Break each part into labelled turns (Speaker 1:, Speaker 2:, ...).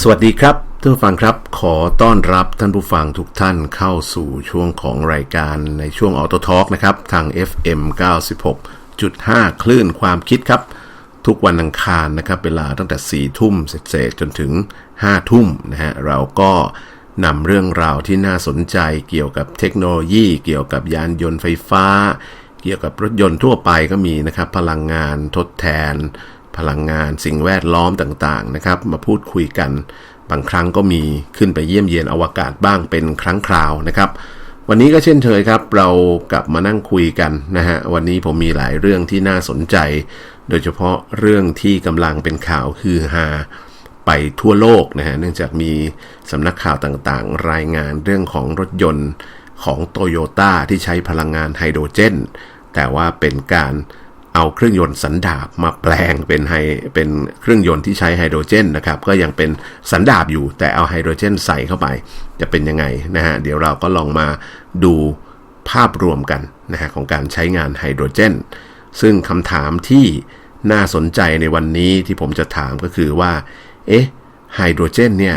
Speaker 1: สวัสดีครับท่านผู้ฟังครับขอต้อนรับท่านผู้ฟังทุกท่านเข้าสู่ช่วงของรายการในช่วงออโตทอ l k นะครับ ทาง FM 96.5 คลื่นความคิดครับ ทุกวันอังคารนะครับ เวลาตั้งแต่ 4 ทุ่มเศษจนถึง 5 ทุ่มนะฮะเราก็นำเรื่องราวที่น่าสนใจเกี่ยวกับเทคโนโลยี เกี่ยวกับยานยนต์ไฟฟ้า เกี่ยวกับรถยนต์ทั่วไปก็มีนะครับ พลังงานทดแทน พลังงานสิ่งแวดล้อมต่างๆนะครับ มาพูดคุยกัน บางครั้งก็มีขึ้นไปเยี่ยมเยียนอวกาศบ้างเป็นครั้งคราวนะครับ วันนี้ก็เช่นเคยครับ เรากลับมานั่งคุยกันนะฮะวันนี้ผมมีหลายเรื่องที่น่าสนใจ โดยเฉพาะเรื่องที่กำลังเป็นข่าวคือฮาไปทั่วโลกนะฮะเนื่องจากมีสำนักข่าวต่างๆ รายงานเรื่องของรถยนต์ของโตโยต้าที่ใช้พลังงานไฮโดรเจน แต่ว่าเป็นการ เอาเครื่องยนต์สันดาบมาแปลงเป็นไฮเป็นเครื่องยนต์ที่ใช้ไฮโดรเจนนะครับก็ยังเป็นสันดาบอยู่แต่เอาไฮโดรเจนใส่เข้าไป จะเป็นยังไงนะฮะเดี๋ยวเราก็ลองมาดูภาพรวมกันนะฮะของการใช้งานไฮโดรเจน ซึ่งคำถามที่น่าสนใจในวันนี้ที่ผมจะถามก็คือว่า เอ๊ะไฮโดรเจนเนี่ย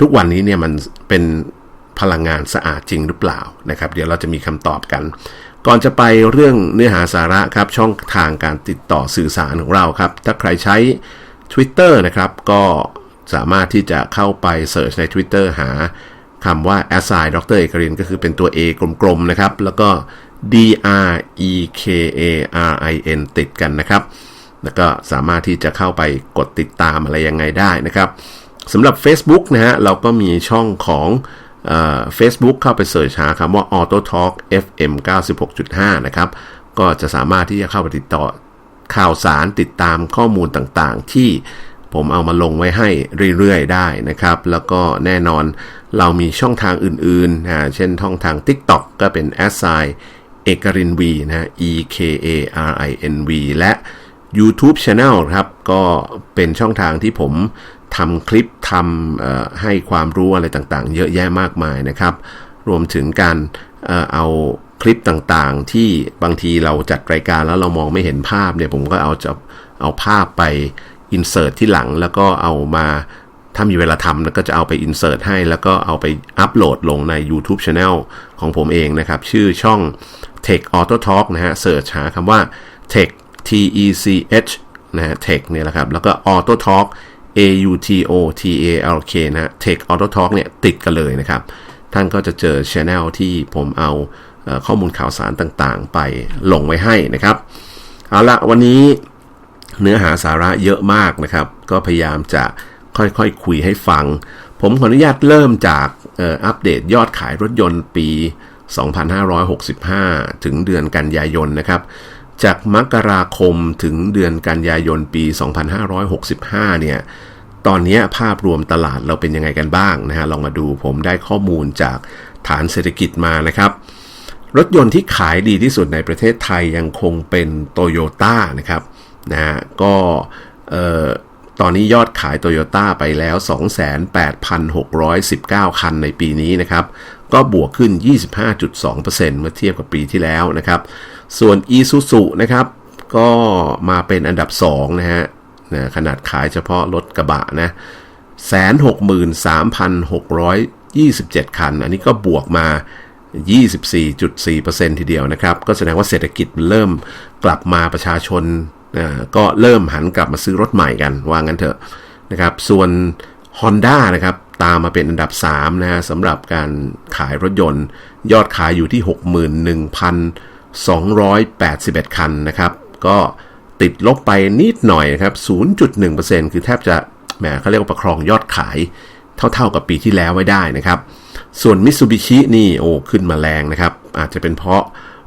Speaker 1: ทุกวันนี้เนี่ยมันเป็นพลังงานสะอาดจริงหรือเปล่านะครับ เดี๋ยวเราจะมีคำตอบกัน ก่อนจะไปเรื่องเนื้อหาสาระครับช่องทางการติดต่อสื่อสารของเราครับ ถ้าใครใช้ Twitter นะครับ ก็สามารถที่จะเข้าไปเสิร์ชใน Twitter หาคำว่า a s i ดรเอกรินก็คือเป็นตัว A กลมๆนะครับ แล้วก็ D R E K A R I N ติดกันนะครับ แล้วก็สามารถที่จะเข้าไปกดติดตามอะไรยังไงได้นะครับสำหรับ Facebook นะฮะเราก็มีช่องของ เฟซบุ๊กเข้าไปเสิร์ชหาคำว่า Auto Talk FM 96.5 นะครับ ก็จะสามารถที่จะเข้าไปติดต่อข่าวสารติดตามข้อมูลต่างๆ ที่ผมเอามาลงไว้ให้เรื่อยๆ ได้นะครับ แล้วก็แน่นอนเรามีช่องทางอื่นๆนะเช่นช่องทาง TikTok ก็เป็น s i เอกริน V นะ E K A R I N V และ YouTube Channel ครับ ก็เป็นช่องทางที่ผม ทำคลิปทำให้ความรู้อะไรต่างๆ เยอะแยะมากมายนะครับ รวมถึงการเอาคลิปต่างๆ ที่บางทีเราจัดรายการแล้วเรามองไม่เห็นภาพเนี่ยผมก็เอาจะเอาภาพไปอินเสิร์ตที่หลัง แล้วก็เอามาถ้ามีเวลาทำแล้วก็จะเอาไปอินเสิร์ตให้ แล้วก็เอาไปอัปโหลดลงใน YouTube Channel ของผมเองนะครับ ชื่อช่อง Tech Auto Talk นะฮะเสิร์ชหาคำว่า Tech T E C H นะฮะ Tech เนี่ยแหละครับ แล้วก็ Auto Talk A U T O T A L K นะ Tech Auto Talk เนี่ยติดกันเลยนะครับ ท่านก็จะเจอช anel ที่ผมเอาข้อมูลข่าวสารต่างๆ ไปลงไว้ให้นะครับ เอาละวันนี้เนื้อหาสาระเยอะมากนะครับ ก็พยายามจะค่อยๆคคุยให้ฟัง ผมขออนุญาตเริ่มจากอัปเดตยอดขายรถยนต์ปี 2565 ถึงเดือนกันยายนนะครับ จากมกราคมถึงเดือนกันยายนปี 2565 เนี่ย ตอนนี้ภาพรวมตลาดเราเป็นยังไงกันบ้างนะฮะ ลองมาดูผมได้ข้อมูลจากฐานเศรษฐกิจมานะครับ รถยนต์ที่ขายดีที่สุดในประเทศไทยยังคงเป็นโตโยต้านะครับนะฮะก็ตอนนี้ยอดขายโตโยต้าไปแล้ว 28,619 คันในปีนี้นะครับ ก็บวกขึ้น 25.2%เมื่อเทียบกับปีที่แล้วนะครับ ส่วน e s u s u นะครับ ก็มาเป็นอันดับ 2 นะฮะนะขนาดขายเฉพาะรถกระบะนะ163,627คัน อันนี้ก็บวกมา 24.4%ทีเดียวนะครับ ก็แสดงว่าเศรษฐกิจเริ่มกลับมาประชาชนก็เริ่มหันกลับมาซื้อรถใหม่กันว่างั้นเถอะนะครับ ส่วน Honda นะครับตามมาเป็นอันดับ 3 นะฮะสำหรับการขายรถยนต์ ยอดขายอยู่ที่ 281 คันนะครับ ก็ติดลบไปนิดหน่อยนะครับ 0.1%คือแทบจะแหมเขาเรียกว่าประครองยอดขายเท่าๆกับปีที่แล้วไว้ได้นะครับ ส่วน Mitsubishi นี่โอ้ขึ้นมาแรงนะครับ อาจจะเป็นเพราะ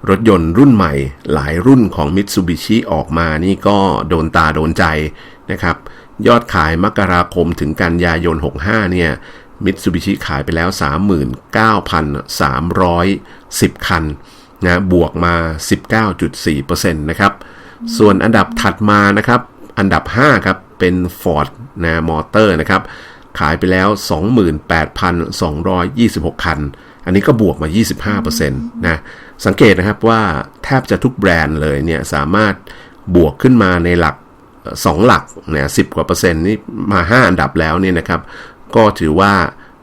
Speaker 1: รถยนต์รุ่นใหม่หลายรุ่นของ Mitsubishi ออกมานี่ก็โดนตาโดนใจนะครับ ยอดขายมกราคมถึงกันยายน 65 เนี่ย Mitsubishi ขายไปแล้ว 39,310 คัน นะบวกมา 19.4%นะครับ ส่วนอันดับถัดมานะครับ อันดับ 5 ครับ เป็น Ford นะมอเตอร์นะครับ ขายไปแล้ว 28,226 คัน อันนี้ก็บวกมา 25%นะสังเกตนะครับว่าแทบจะทุกแบรนด์เลยเนี่ยสามารถบวกขึ้นมาในหลักสองหลักเนี่ยสิกว่าเปอร์เซ็นต์นี่มา 5 อันดับแล้วเนี่ยนะครับ ก็ถือว่า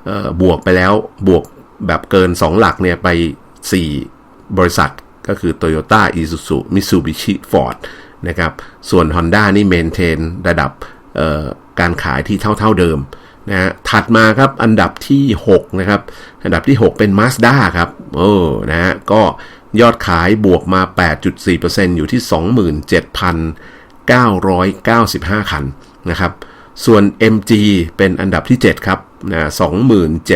Speaker 1: เอ่อบวกไปแล้วบวกแบบเกิน 2 หลักเนี่ยไป 4 บริษัทก็คือ Toyota Isuzu Mitsubishi Ford นะครับ ส่วน Honda นี่เมนเทนระดับการขายที่เท่า ๆเดิมนะฮะถัดมาครับอันดับที่ 6 นะครับ อันดับที่ 6 เป็น Mazda ครับโอ้นะฮะก็ยอดขายบวกมา 8.4%อยู่ที่ 27,995 คันนะครับ ส่วน MG เป็นอันดับที่ 7 ครับนะ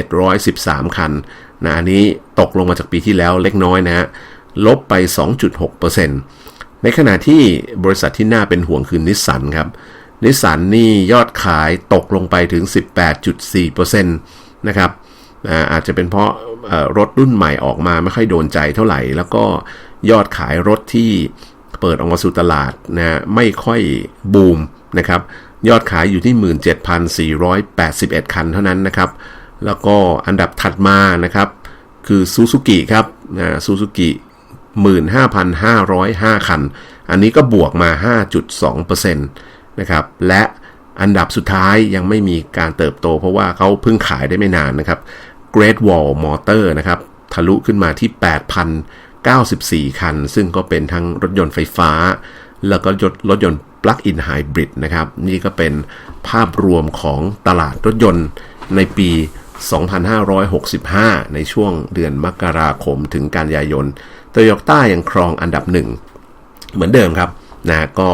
Speaker 1: 2713 คัน นะอันนี้ตกลงมาจากปีที่แล้วเล็กน้อยนะฮะลบไป 2.6%ในขณะที่บริษัทที่น่าเป็นห่วงคือนิสสันครับนิสสันนี่ยอดขายตกลงไปถึง 18.4%นะครับอาจจะเป็นเพราะรถรุ่นใหม่ออกมาไม่ค่อยโดนใจเท่าไหร่ แล้วก็ยอดขายรถที่เปิดออกมาสู่ตลาดนะไม่ค่อยบูมนะครับ ยอดขายอยู่ที่ 17,481 คันเท่านั้นนะครับ แล้วก็อันดับถัดมานะครับ คือซูซูกิครับนะซูซูกิ15,505 คัน อันนี้ก็บวกมา 5.2%นะครับ และอันดับสุดท้ายยังไม่มีการเติบโต เพราะว่าเขาเพิ่งขายได้ไม่นานนะครับ Great Wall Motor นะครับ ทะลุขึ้นมาที่ 8,094 คัน ซึ่งก็เป็นทั้งรถยนต์ไฟฟ้า แล้วก็รถยนต์ Plug-in Hybrid นะครับ นี่ก็เป็นภาพรวมของตลาดรถยนต์ในปี 2565 ในช่วงเดือนมกราคมถึงกันยายนโตโยต้ายังครองอันดับหนึ่งเหมือนเดิมครับนะก็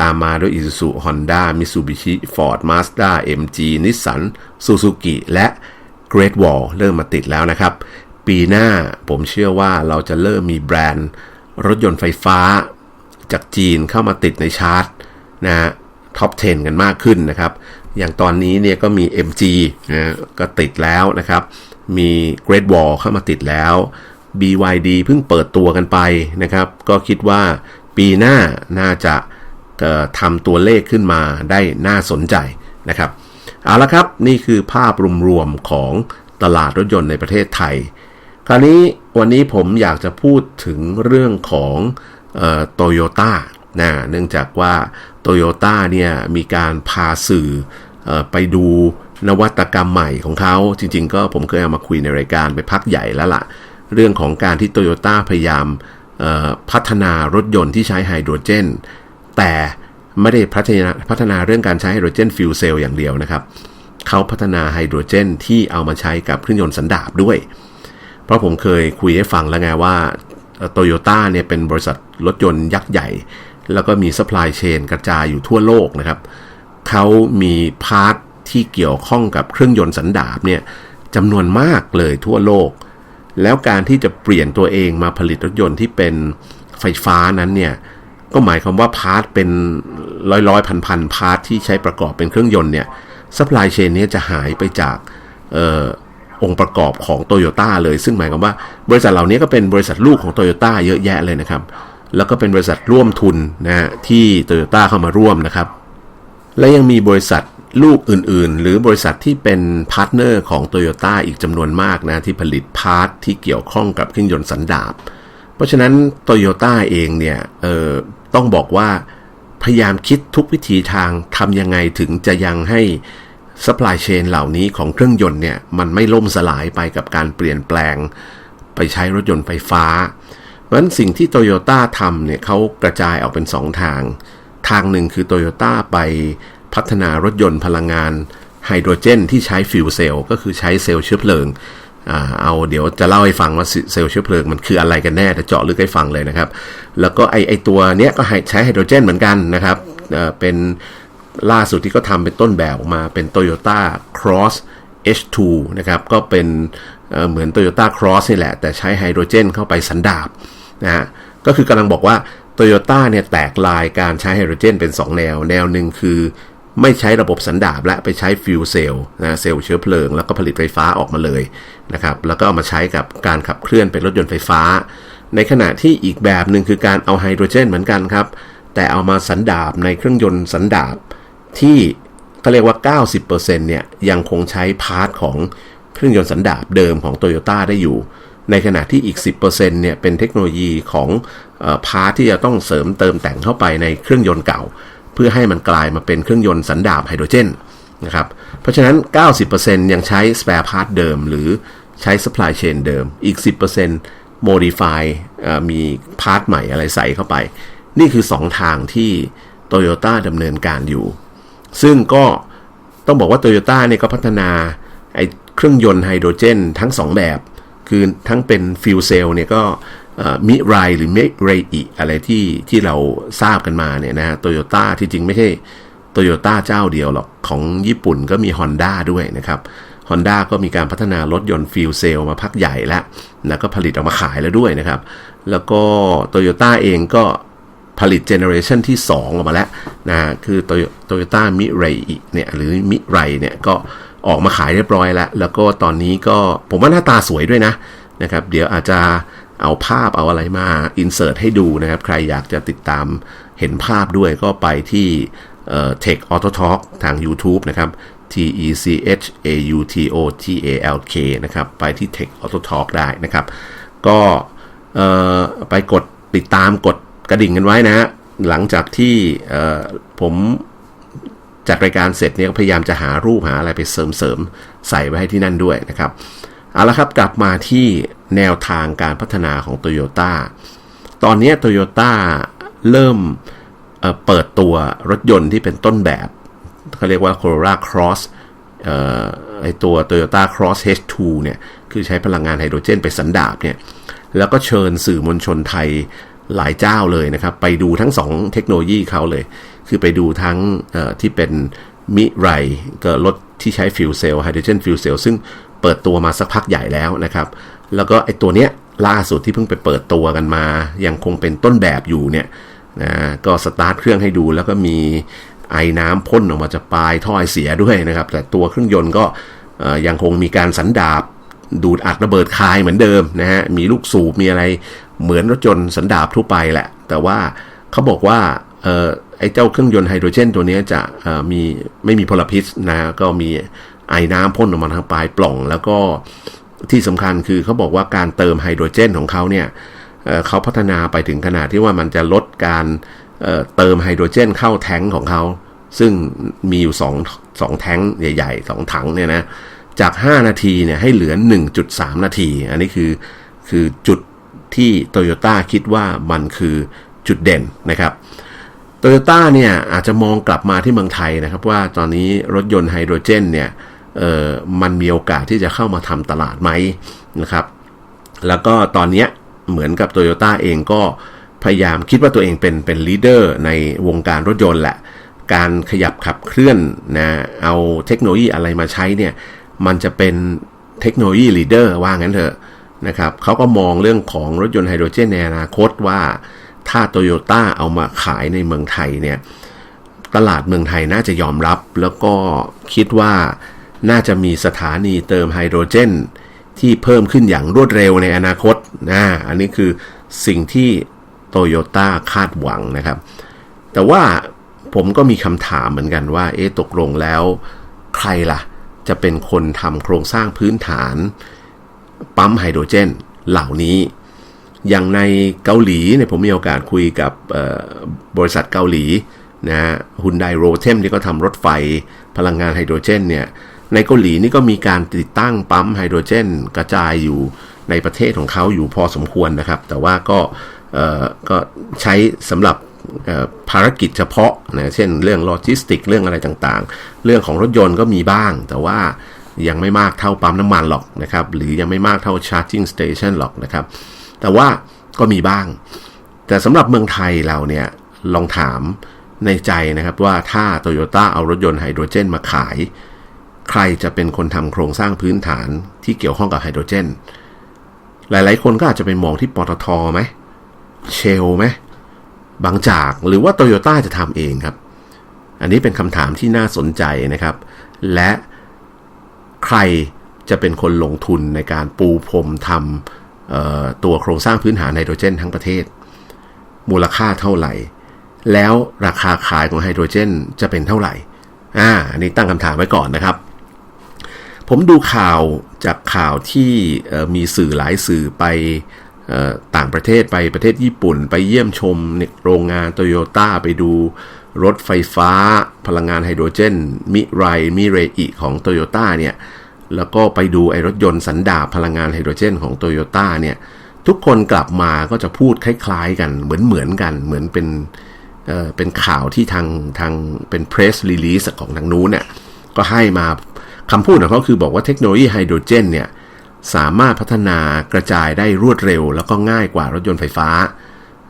Speaker 1: ตามมาด้วย Isuzu Honda Mitsubishi Ford Mazda MG Nissan Suzuki และ Great Wall เริ่มมาติดแล้วนะครับ ปีหน้าผมเชื่อว่าเราจะเริ่มมีแบรนด์ รถยนต์ไฟฟ้าจากจีนเข้ามาติดในชาร์ตนะฮะท็อป 10 กันมากขึ้นนะครับ อย่างตอนนี้เนี่ยก็มี MG นะก็ติดแล้วนะครับ มี Great Wall เข้ามาติดแล้ว BYD เพิ่งเปิดตัวกันไปนะครับ ก็คิดว่าปีหน้าน่าจะทำตัวเลขขึ้นมาได้น่าสนใจนะครับ เอาละครับนี่คือภาพรวมๆของตลาดรถยนต์ในประเทศไทย คราวนี้วันนี้ผมอยากจะพูดถึงเรื่องของโตโยต้า นะเนื่องจากว่าโตโยต้าเนี่ยมีการพาสื่ออไปดูนวัตกรรมใหม่ของเขา จริงๆ ก็ผมเคยเอามาคุยในรายการไปพักใหญ่แล้วละ่ะ เรื่องของการที่โตโยต้าพยายามพัฒนารถยนต์ที่ใช้ไฮโดรเจน แต่ไม่ได้พัฒนาพัฒนาเรื่องการใช้ไฮโดรเจนฟิวเซลอย่างเดียวนะครับเขาพัฒนาไฮโดรเจนที่เอามาใช้กับเครื่องยนต์สันดาปด้วย เพราะผมเคยคุยให้ฟังแล้วไงว่าโตโยต้าเนี่ยเป็นบริษัทรถยนต์ยักษ์ใหญ่ แล้วก็มีซัพพลายเชนกระจายอยู่ทั่วโลกนะครับเขามีพาร์ทที่เกี่ยวข้องกับเครื่องยนต์สันดาปเนี่ยจำนวนมากเลยทั่วโลก แล้วการที่จะเปลี่ยนตัวเองมาผลิตรถยนต์ที่เป็นไฟฟ้านั้นเนี่ยก็หมายความว่าพาร์ทเป็นร้อยร้อยพันพันพาร์ทที่ใช้ประกอบเป็นเครื่องยนต์เนี่ยซัพพลายเชนนี้จะหายไปจากออองค์ประกอบของโตโยต้าเลย ซึ่งหมายความว่าบริษัทเหล่านี้ก็เป็นบริษัทลูกของโตโยต้าเยอะแยะเลยนะครับ แล้วก็เป็นบริษัทร่วมทุนนะฮะที่โตโยต้าเข้ามาร่วมนะครับ และยังมีบริษัทลูกอื่นๆ หรือบริษัทที่เป็นพาร์ทเนอร์ของโตโยต้าอีกจำนวนมากนะที่ผลิตพาร์ทที่เกี่ยวข้องกับเครื่องยนต์สันดาปเพราะฉะนั้นโตโยต้าเองเนี่ยเออต้องบอกว่าพยายามคิดทุกวิธีทางทำยังไงถึงจะยังให้ supply chain เหล่านี้ของเครื่องยนต์เนี่ยมันไม่ล่มสลายไปกับการเปลี่ยนแปลง ไปใช้รถยนต์ไฟฟ้า เพราะฉะนั้นสิ่งที่โตโยต้าทำเนี่ยเขากระจายออกเป็น 2 ทาง ทางหนึ่งคือโตโยต้าไปพัฒนารถยนต์พลังงานไฮโดรเจนที่ใช้ฟิวเซลก็คือใช้เซลล์เชื้อเพลิงเอาเดี๋ยวจะเล่าให้ฟังว่าเซลล์เชื้อเพลิงมันคืออะไรกันแน่จะเจาะลึกให้ฟังเลยนะครับ แล้วก็ไอไอตัวเนี้ยก็ใช้ไฮโดรเจนเหมือนกันนะครับเป็นล่าสุดที่ก็ทำเป็นต้นแบบออกมาเป็น Toyota Cross H2 นะครับ ก็เป็นเหมือน Toyota Cross นี่แหละ แต่ใช้ไฮโดรเจนเข้าไปสันดาบ นะฮะก็คือกำลังบอกว่า Toyota เนี่ยแตกลายการใช้ไฮโดรเจนเป็น 2 แนว แนวหนึ่งคือ ไม่ใช้ระบบสันดาบและไปใช้ฟิวเซลนะเซลล์เชื้อเพลิง แล้วก็ผลิตไฟฟ้าออกมาเลยนะครับแล้วก็เอามาใช้กับการขับเคลื่อนเป็นรถยนต์ไฟฟ้า ในขณะที่อีกแบบหนึ่งคือการเอาไฮโดรเจนเหมือนกันครับ แต่เอามาสันดาบในเครื่องยนต์สันดาบที่เขาเรียกว่า 90%เนี่ยยังคงใช้พาร์ทของเครื่องยนต์สันดาปเดิมของ t o y ยต้ได้อยู่ ในขณะที่อีก 10%เนี่ยเป็นเทคโนโลยีของอพาร์ทที่จะต้องเสริมเติมแต่งเข้าไปในเครื่องยนต์เก่า เพื่อให้มันกลายมาเป็นเครื่องยนต์สันดาปไฮโดรเจนนะครับเพราะฉะนั้น 90%ยังใช้ spare part เดิม หรือใช้ supply chain เดิมอีก 10% modify มีพาร์ทใหม่อะไรใส่เข้าไป นี่คือ 2 ทางที่ Toyota ดำเนินการอยู่ ซึ่งก็ต้องบอกว่า Toyota เนี่ยก็พัฒนาไอ้เครื่องยนต์ไฮโดรเจนทั้ง 2 แบบ คือทั้งเป็นฟิวเซลเนี่ยก็มิไรหรือมิไรอิอะไรที่ที่เราทราบกันมาเนี่ยนะฮะโตโยต้าที่จริงไม่ใช่โตโยต้าเจ้าเดียวหรอก ของญี่ปุ่นก็มี Honda ด้วยนะครับ Honda ก็มีการพัฒนารถยนต์ฟิวเซลมาพักใหญ่แล้วแล้วก็ผลิตออกมาขายแล้วด้วยนะครับ แล้วก็โตโยต้าเองก็ผลิตเจเนอเรชันที่ 2 ออกมาแล้วนะคือโตโยต้ามิไรเนี่ยหรือมิไรเนี่ยก็ ออกมาขายเรียบร้อยแล้ว แล้วก็ตอนนี้ก็ผมว่าหน้าตาสวยด้วยนะนะครับ เดี๋ยวอาจจะเอาภาพเอาอะไรมาอินเสิร์ตให้ดูนะครับ ใครอยากจะติดตามเห็นภาพด้วยก็ไปที่เอ่อ Tech Auto Talk ทาง YouTube นะครับ T E C H A U T O T A L K นะครับ ไปที่ Tech Auto Talk ได้นะครับ ก็เอ่อไปกดติดตามกดกระดิ่งกันไว้นะฮะหลังจากที่เอ่อผม จัดรายการเสร็จเนี่ยพยายามจะหารูปหาอะไรไปเสริมๆใส่ไว้ให้ที่นั่นด้วยนะครับเอาละครับกลับมาที่แนวทางการพัฒนาของ t o y ยต้ตอนนี้ t o y ยต้เริ่มเเปิดตัวรถยนต์ที่เป็นต้นแบบเขาเรียกว่า Corolla Cross เอ่อไอตัว Toyota Cross H2 เนี่ย คือใช้พลังงานไฮโดรเจนไปสันดาบเนี่ย แล้วก็เชิญสื่อมวลชนไทยหลายเจ้าเลยนะครับ ไปดูทั้ง 2 เทคโนโลยีเขาเลย คือไปดูทั้งที่เป็นมิไรกับรถที่ใช้ฟิวเซลไฮโดรเจนฟิวเซลซึ่งเปิดตัวมาสักพักใหญ่แล้วนะครับ แล้วก็ไอตัวเนี้ยล่าสุดที่เพิ่งไปเปิดตัวกันมา ยังคงเป็นต้นแบบอยู่เนี่ยนะก็สตาร์ทเครื่องให้ดูแล้วก็มีไอ้น้ำพ่นออกมาจากปลายท่อไอเสียด้วยนะครับ แต่ตัวเครื่องยนต์ก็ยังคงมีการสันดาบดูดอัดระเบิดคายเหมือนเดิมนะฮะ มีลูกสูบมีอะไรเหมือนรถยนต์สันดาบทั่วไปแหละ แต่ว่าเขาบอกว่า ไอ้เจ้าเครื่องยนต์ไฮโดรเจนตัวนี้จะมีไม่มีพลพิษนะก็มีไอ้น้ำพ่นออกมาทางปลายปล่อง แล้วก็ที่สำคัญคือเขาบอกว่าการเติมไฮโดรเจนของเขาเนี่ยเขาพัฒนาไปถึงขนาดที่ว่ามันจะลดการเติมไฮโดรเจนเข้าแท้งของเขา ซึ่งมีอยู่2 2แท้งใหญ่ๆ 2 ถังเนี่ยนะจาก 5 นาทีเนี่ยให้เหลือ 1.3 นาที อันนี้คือคือจุดที่โตโยต้าคิดว่ามันคือจุดเด่นนะครับ โตโยต้าเนี่ยอาจจะมองกลับมาที่เมืองไทยนะครับ ว่าตอนนี้รถยนต์ไฮโดรเจนเนี่ยเออมันมีโอกาสที่จะเข้ามาทำตลาดไหมนะครับ แล้วก็ตอนนี้เหมือนกับโตโยต้าเองก็พยายามคิดว่าตัวเองเป็นเป็นลีดเดอร์ในวงการรถยนต์แหละ การขยับขับเคลื่อนนะเอาเทคโนโลยีอะไรมาใช้เนี่ยมันจะเป็นเทคโนโลยีลีดเดอร์ว่างั้นเถอะนะครับเขาก็มองเรื่องของรถยนต์ไฮโดรเจนในอนาคตว่า ถ้าโตโยต้าเอามาขายในเมืองไทยเนี่ย ตลาดเมืองไทยน่าจะยอมรับ แล้วก็คิดว่าน่าจะมีสถานีเติมไฮโดรเจน ที่เพิ่มขึ้นอย่างรวดเร็วในอนาคตนะอันนี้คือสิ่งที่โตโยต้าคาดหวังนะครับ แต่ว่าผมก็มีคำถามเหมือนกันว่า เอ๊ะตกลงแล้ว ใครล่ะ จะเป็นคนทำโครงสร้างพื้นฐาน ปั๊มไฮโดรเจน เหล่านี้ อย่างในเกาหลีเนี่ยผมมีโอกาสคุยกับบริษัทเกาหลีนะฮุนไดโรเทมที่ก็ทำรถไฟพลังงานไฮโดรเจนเนี่ยในเกาหลีนี่ก็มีการติดตั้งปั๊มไฮโดรเจน กระจายอยู่ในประเทศของเขาอยู่พอสมควรนะครับ แต่ว่าก็ก็ใช้สำหรับภารกิจเฉพาะนะเช่นเรื่องโลจิสติกเรื่องอะไรต่างๆ เรื่องของรถยนต์ก็มีบ้าง แต่ว่ายังไม่มากเท่าปั๊มน้ำมันหรอกนะครับ หรือยังไม่มากเท่าชาร์จิ่งสเตชันหรอกนะครับ แต่ว่าก็มีบ้าง แต่สำหรับเมืองไทยเราเนี่ยลองถามในใจนะครับว่าถ้าโตโยต้าเอารถยนต์ไฮโดรเจนมาขาย ใครจะเป็นคนทำโครงสร้างพื้นฐานที่เกี่ยวข้องกับไฮโดรเจน หลายๆ คนก็อาจจะไปมองที่ปตทไหมเชลไหมบางจากหรือว่าโตโยต้าจะทำเองครับ อันนี้เป็นคำถามที่น่าสนใจนะครับ และใครจะเป็นคนลงทุนในการปูพรมทำ ตัวโครงสร้างพื้นฐานไฮโดรเจนทั้งประเทศ มูลค่าเท่าไหร่ แล้วราคาขายของไฮโดรเจนจะเป็นเท่าไหร่อ่าอันนี้ตั้งคำถามไว้ก่อนนะครับ ผมดูข่าวจากข่าวที่มีสื่อหลายสื่อไปต่างประเทศไปประเทศญี่ปุ่น ไปเยี่ยมชมโรงงานโตโยต้าไปดูรถไฟฟ้าพลังงานไฮโดรเจน มิไรมิเรอิของโตโยต้าเนี่ย แล้วก็ไปดูไอ้รถยนต์สันดาปพลังงานไฮโดรเจนของโตโยต้าเนี่ย ทุกคนกลับมาก็จะพูดคล้ายๆกันเหมือนเหมือนกันเหมือนเป็นเอ่อเป็นข่าวที่ทางทางเป็นเพรสรีลีสของทางนู้นเนี่ย ก็ให้มาคำพูดของเขาคือบอกว่าเทคโนโลยีไฮโดรเจนเนี่ย สามารถพัฒนากระจายได้รวดเร็ว แล้วก็ง่ายกว่ารถยนต์ไฟฟ้า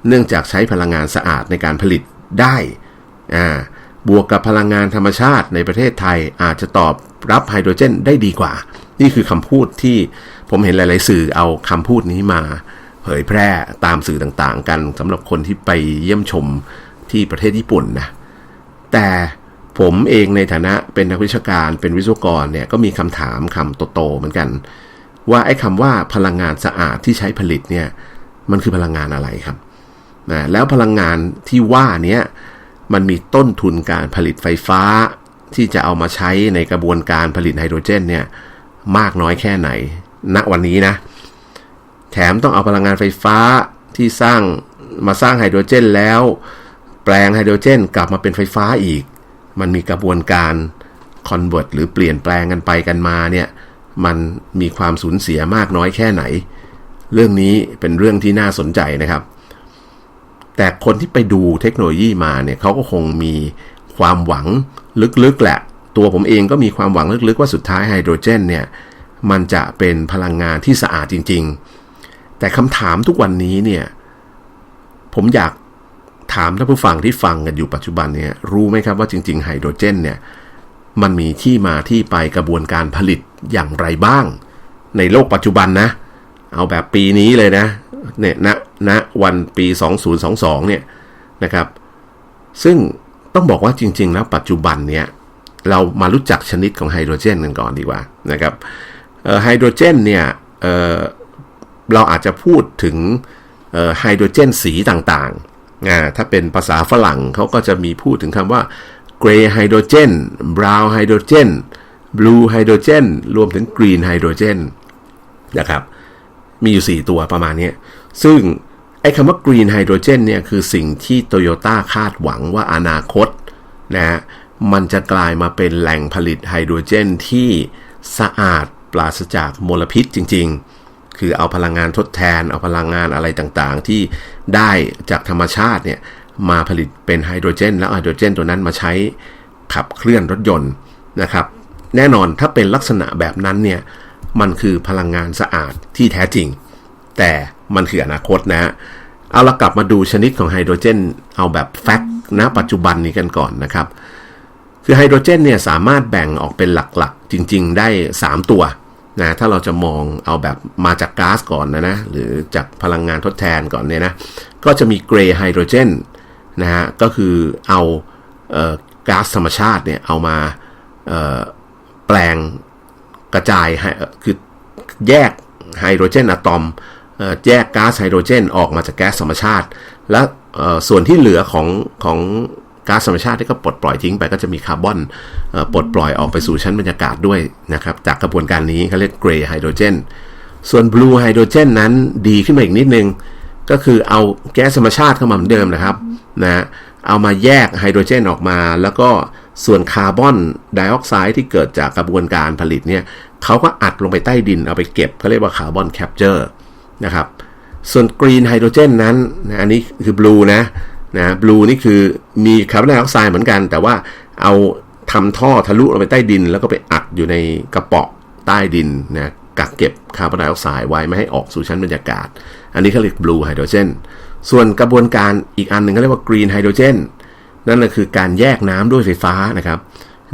Speaker 1: เนื่องจากใช้พลังงานสะอาดในการผลิตได้อ่าบวกกับพลังงานธรรมชาติในประเทศไทยอาจจะตอบ รับไฮโดรเจนได้ดีกว่า นี่คือคำพูดที่ผมเห็นหลาย ๆ สื่อเอาคำพูดนี้มาเผยแพร่ตามสื่อต่าง ๆ กันสำหรับคนที่ไปเยี่ยมชมที่ประเทศญี่ปุ่นนะแต่ผมเองในฐานะเป็นนักวิชาการเป็นวิศวกรเนี่ยก็มีคำถามคำโต ๆ เหมือนกัน ว่าไอ้คำว่าพลังงานสะอาดที่ใช้ผลิตเนี่ยมันคือพลังงานอะไรครับนะแล้วพลังงานที่ว่าเนี้ยมันมีต้นทุนการผลิตไฟฟ้า ที่จะเอามาใช้ในกระบวนการผลิตไฮโดรเจนเนี่ยมากน้อยแค่ไหน ณ วันนี้นะ แถมต้องเอาพลังงานไฟฟ้าที่สร้างมาสร้างไฮโดรเจนแล้ว แปลงไฮโดรเจนกลับมาเป็นไฟฟ้าอีก มันมีกระบวนการคอนเวิร์ตหรือเปลี่ยนแปลงกันไปกันมาเนี่ย มันมีความสูญเสียมากน้อยแค่ไหน เรื่องนี้เป็นเรื่องที่น่าสนใจนะครับ แต่คนที่ไปดูเทคโนโลยีมาเนี่ยเขาก็คงมีความหวัง ลึกๆแหละ ตัวผมเองก็มีความหวังลึกๆว่าสุดท้ายไฮโดรเจนเนี่ยมันจะเป็นพลังงานที่สะอาดจริง ๆ แต่คำถามทุกวันนี้เนี่ยผมอยากถามท่านผู้ฟังที่ฟังกันอยู่ปัจจุบันเนี่ยรู้ไหมครับว่าจริง ๆ ไฮโดรเจนเนี่ยมันมีที่มาที่ไปกระบวนการผลิตอย่างไรบ้าง ในโลกปัจจุบันนะ เอาแบบปีนี้เลยนะเนี่ยณณวันปี 2022เนี่ยนะครับ ซึ่ง ต้องบอกว่าจริง ๆ แล้วปัจจุบันเนี่ยเรามารู้จักชนิดของไฮโดรเจนกันก่อนดีกว่านะครับไฮโดรเจนเนี่ยเเราอาจจะพูดถึงไฮโดรเจนสีต่างๆ ถ้าเป็นภาษาฝรั่งเขาก็จะมีพูดถึงคำว่าเกรย์ไฮโดรเจนบราวน์ไฮโดรเจนบลูไฮโดรเจนรวมถึงกรีนไฮโดรเจนนะครับ มีอยู่ 4 ตัวประมาณนี้ ซึ่ง ไอ้คำว่า Green Hydrogen เนี่ยคือสิ่งที่โตโยต้าคาดหวังว่าอนาคตนะฮะมันจะกลายมาเป็นแหล่งผลิตไฮโดรเจนที่สะอาดปราศจากมลพิษจริง ๆ คือเอาพลังงานทดแทน เอาพลังงานอะไรต่างๆ ที่ได้จากธรรมชาติเนี่ยมาผลิตเป็นไฮโดรเจน แล้วไฮโดรเจนตัวนั้นมาใช้ขับเคลื่อนรถยนต์นะครับ แน่นอนถ้าเป็นลักษณะแบบนั้นเนี่ยมันคือพลังงานสะอาดที่แท้จริง แต่มันคืออนาคตนะฮะเอาละกลับมาดูชนิดของไฮโดรเจน เอาแบบแฟกต์ณปัจจุบันนี้กันก่อนนะครับ คือไฮโดรเจนเนี่ยสามารถแบ่งออกเป็นหลักๆ จริงๆ ได้ 3 ตัวนะถ้าเราจะมองเอาแบบมาจากก๊าซก่อนนะนะ หรือจากพลังงานทดแทนก่อนเนี่ยนะ ก็จะมีเกรย์ไฮโดรเจนนะฮะก็คือเอาเอ่อก๊าซธรรมชาติเนี่ยเอามาเอ่อแปลงกระจายคือแยกไฮโดรเจนอะตอม แยกก๊าซไฮโดรเจน ออกมาจากแก๊สธรรมชาติ และส่วนที่เหลือของของก๊าซธรรมชาติที่ก็ปลดปล่อยทิ้งไปก็จะมีคาร์บอนปลดปล่อยออกไปสู่ชั้นบรรยากาศด้วยนะครับจากกระบวนการนี้เขาเรียกเกรย์ไฮโดรเจนส่วนบลูไฮโดรเจนนั้นดีขึ้นมาอีกนิดนึง ก็คือเอาแก๊สธรรมชาติเข้ามาเหมือนเดิมนะครับนะเอามาแยกไฮโดรเจนออกมา แล้วก็ส่วนคาร์บอนไดออกไซด์ที่เกิดจากกระบวนการผลิตเนี่ยเขาก็อัดลงไปใต้ดินเอาไปเก็บเขาเรียกว่าคาร์บอนแคปเจอร์ นะครับ ส่วนกรีนไฮโดรเจนนั้นนะอันนี้คือบลูนะนะบลูนี่คือมีคาร์บอนไดออกไซด์เหมือนกัน แต่ว่าเอาทำท่อทะลุลงไปใต้ดิน แล้วก็ไปอัดอยู่ในกระป๋อใต้ดินนะกักเก็บคาร์บอนไดออกไซด์ไว้ไม่ให้ออกสู่ชั้นบรรยากาศ อันนี้เขาเรียกบลูไฮโดรเจนส่วนกระบวนการอีกอันหนึ่งเขาเรียกว่ากรีนไฮโดรเจนนั่นก็คือการแยกน้ำด้วยไฟฟ้านะครับ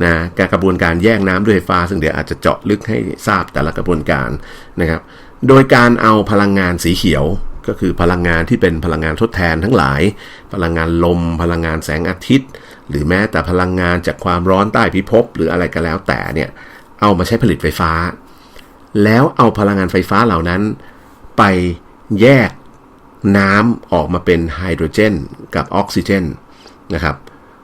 Speaker 1: นะการกระบวนการแยกน้ำด้วยไฟฟ้า ซึ่งเดี๋ยวอาจจะเจาะลึกให้ทราบแต่ละกระบวนการนะครับ โดยการเอาพลังงานสีเขียวก็คือพลังงานที่เป็นพลังงานทดแทนทั้งหลาย พลังงานลม พลังงานแสงอาทิตย์ หรือแม้แต่พลังงานจากความร้อนใต้พิภพหรืออะไรก็แล้วแต่เนี่ยเอามาใช้ผลิตไฟฟ้า แล้วเอาพลังงานไฟฟ้าเหล่านั้น ไปแยกน้ำออกมาเป็นไฮโดรเจน กับออกซิเจนนะครับ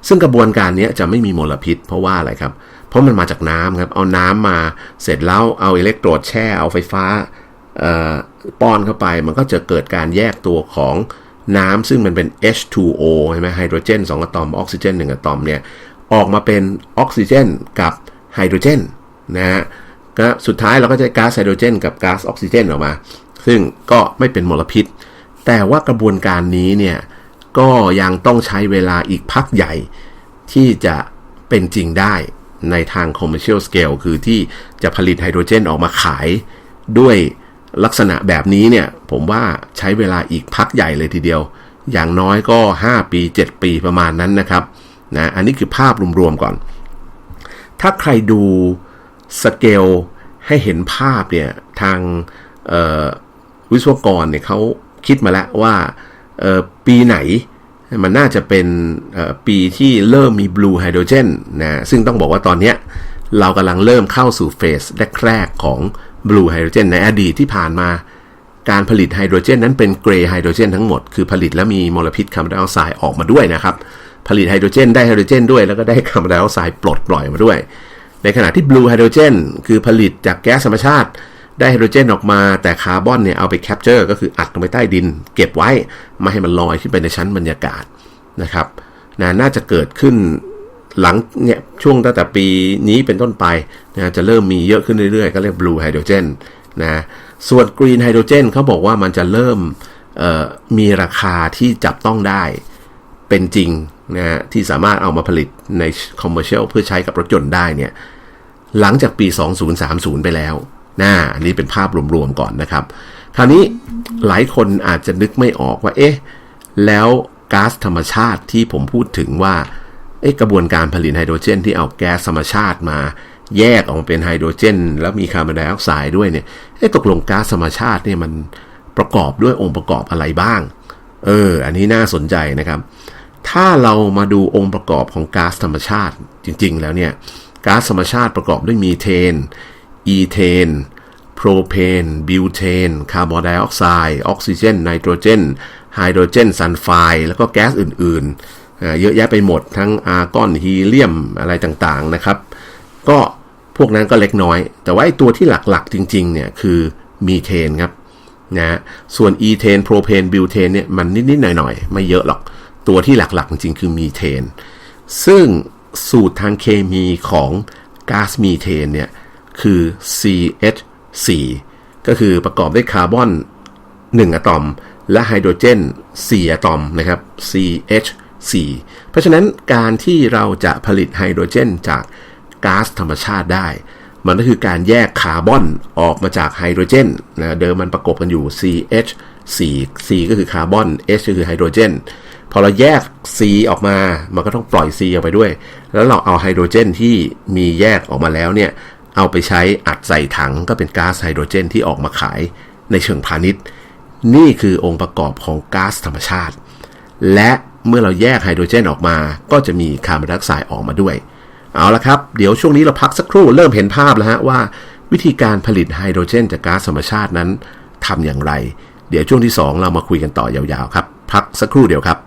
Speaker 1: ซึ่งกระบวนการนี้จะไม่มีมลพิษ เพราะว่าอะไรครับ เพราะมันมาจากน้ำครับเอาน้ำมาเสร็จแล้วเอาอิเล็กโทรดแช่เอาไฟฟ้า ป้อนเข้าไปมันก็จะเกิดการแยกตัวของน้ำซึ่งมันเป็น H2O ใช่ไหมไฮโดรเจน2อะตอมออกซิเจน1อะตอมเนี่ยออกมาเป็นออกซิเจนกับไฮโดรเจนนะฮะก็สุดท้ายเราก็จะก๊าซไฮโดรเจนกับก๊าซออกซิเจนออกมา ซึ่งก็ไม่เป็นมลพิษ แต่ว่ากระบวนการนี้เนี่ยก็ยังต้องใช้เวลาอีกพักใหญ่ที่จะเป็นจริงได้ในทาง commercial scale คือที่จะผลิตไฮโดรเจนออกมาขายด้วย ลักษณะแบบนี้เนี่ยผมว่าใช้เวลาอีกพักใหญ่เลยทีเดียว อย่างน้อยก็ 5 ปี 7 ปีประมาณนั้นนะครับนะอันนี้คือภาพรวมๆก่อน ถ้าใครดูสเกลให้เห็นภาพเนี่ยทางวิศวกรเนี่ยเขาคิดมาแล้วว่าปีไหนมันน่าจะเป็นปีที่เริ่มมีบลูไฮโดรเจนนะซึ่งต้องบอกว่าตอนนี้เรากำลังเริ่มเข้าสู่เฟสแรกๆของ บลูไฮโดรเจนในอดีตที่ผ่านมา การผลิตไฮโดรเจนนั้นเป็นเกรย์ไฮโดรเจนทั้งหมด คือผลิตแล้วมีมลพิษคาร์บอนไดออกไซด์ออกมาด้วยนะครับ ผลิตไฮโดรเจนได้ไฮโดรเจนด้วยแล้วก็ได้คาร์บอนไดออกไซด์ปลดปล่อยมาด้วย ในขณะที่บลูไฮโดรเจนคือผลิตจากแก๊สธรรมชาติได้ไฮโดรเจนออกมาแต่คาร์บอนเนี่ยเอาไปแคปเจอร์ก็คืออัดลงไปใต้ดิน เก็บไว้ไม่ให้มันลอยขึ้นไปในชั้นบรรยากาศนะครับนะน่าจะเกิดขึ้น หลังเนี่ยช่วงตั้งแต่ปีนี้เป็นต้นไปนะจะเริ่มมีเยอะขึ้นเรื่อยๆ ก็เรียกบลูไฮโดรเจนนะส่วนกรีนไฮโดรเจนเขาบอกว่ามันจะเริ่มมีราคาที่จับต้องได้เป็นจริงนะที่สามารถเอามาผลิตในคอมเมอร์เชียลเพื่อใช้กับรถยนต์ได้เนี่ยหลังจากปี 2030 ไปแล้วนะอันนี้เป็นภาพรวมๆก่อนนะครับ คราวนี้หลายคนอาจจะนึกไม่ออกว่าเอ๊ะแล้วก๊าซธรรมชาติที่ผมพูดถึงว่า กระบวนการผลิตไฮโดรเจนที่เอาแก๊สธรรมชาติมาแยกออกมาเป็นไฮโดรเจน แล้วมีคาร์บอนไดออกไซด์ด้วยเนี่ยเอ๊ะตกลงก๊าซธรรมชาติเนี่ยมันประกอบด้วยองค์ประกอบอะไรบ้าง เออ อันนี้น่าสนใจนะครับ ถ้าเรามาดูองค์ประกอบของก๊าซธรรมชาติจริง ๆ แล้วเนี่ยก๊าซธรรมชาติประกอบด้วยมีเทน อีเทน โพรเพน บิวเทน คาร์บอนไดออกไซด์ ออกซิเจน ไนโตรเจน ไฮโดรเจนซัลไฟด์ แล้วก็แก๊สอื่น ๆ เยอะแยะไปหมดทั้งอาร์กอนฮีเลียมอะไรต่างๆนะครับ ก็พวกนั้นก็เล็กน้อย แต่ว่าไอ้ตัวที่หลักๆจริงๆเนี่ยคือมีเทนครับนะส่วนอีเทนโพรเพนบิวเทนเนี่ยมันนิดๆหน่อยๆ ไม่เยอะหรอก ตัวที่หลักๆ จริงๆคือมีเทน ซึ่งสูตรทางเคมีของก๊าซมีเทนเนี่ยคือ CH4 ก็คือประกอบด้วยคาร์บอน 1 อะตอม และไฮโดรเจน 4 อะตอมนะครับ C-H 4 เพราะฉะนั้นการที่เราจะผลิตไฮโดรเจนจากก๊าซธรรมชาติได้ มันก็คือการแยกคาร์บอนออกมาจากไฮโดรเจนนะเดิมมันประกบกันอยู่ CH4 C ก็คือคาร์บอน H ก็คือไฮโดรเจนพอเราแยก C ออกมา มันก็ต้องปล่อย C ออกไปด้วย แล้วเราเอาไฮโดรเจนที่มีแยกออกมาแล้วเนี่ย เอาไปใช้อัดใส่ถังก็เป็นก๊าซไฮโดรเจนที่ออกมาขายในเชิงพาณิชย์ นี่คือองค์ประกอบของก๊าซธรรมชาติ และ เมื่อเราแยกไฮโดรเจนออกมา ก็จะมีคาร์บอนไดออกไซด์ออกมาด้วย เอาละครับ เดี๋ยวช่วงนี้เราพักสักครู่เริ่มเห็นภาพแล้วฮะว่า วิธีการผลิตไฮโดรเจนจากก๊าซธรรมชาตินั้นทำอย่างไร เดี๋ยวช่วงที่ 2 เรามาคุยกันต่อยาวๆครับ พักสักครู่เดียวครับ